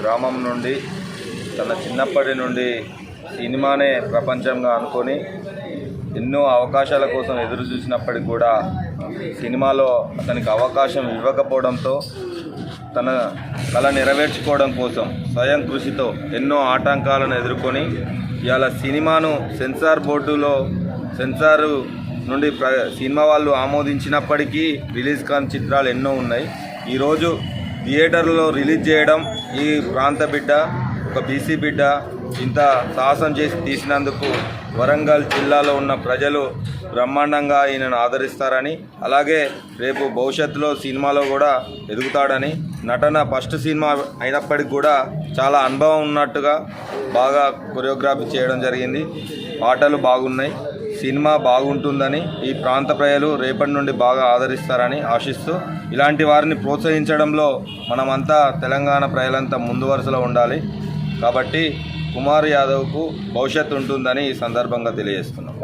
గ్రామం నుండి తన చిన్నప్పటి నుండి సినిమానే ప్రపంచంగా అనుకొని ఎన్నో అవకాశాల కోసం ఎదురు చూసినప్పటికి కూడా సినిమాలో అతనికి అవకాశం ఇవ్వకపోవడంతో తన కళ నెరవేర్చుకోవడం కోసం స్వయం కృషితో ఎన్నో ఆటంకాలను ఎదుర్కొని ఇవాళ సినిమాను సెన్సార్ బోర్డులో సెన్సారు నుండి ప్ర సినిమా వాళ్ళు ఆమోదించినప్పటికీ రిలీజ్ కాని చిత్రాలు ఎన్నో ఉన్నాయి. ఈరోజు థియేటర్లో రిలీజ్ చేయడం ఈ ప్రాంత బిడ్డ ఒక బీసీ బిడ్డ ఇంత సాహసం చేసి తీసినందుకు వరంగల్ జిల్లాలో ఉన్న ప్రజలు బ్రహ్మాండంగా ఈయనను ఆదరిస్తారని అలాగే రేపు భవిష్యత్తులో సినిమాలో కూడా ఎదుగుతాడని నటన ఫస్ట్ సినిమా అయినప్పటికి కూడా చాలా అనుభవం ఉన్నట్టుగా బాగా కొరియోగ్రఫీ చేయడం జరిగింది. పాటలు బాగున్నాయి. సినిమా బాగుంటుందని ఈ ప్రాంత ప్రజలు రేపటి నుండి బాగా ఆదరిస్తారని ఆశిస్తూ ఇలాంటి వారిని ప్రోత్సహించడంలో మనమంతా తెలంగాణ ప్రజలంతా ముందు వరుసలో ఉండాలి. కాబట్టి కుమార్ యాదవ్కు భవిష్యత్తు ఉంటుందని ఈ సందర్భంగా తెలియజేస్తున్నాం.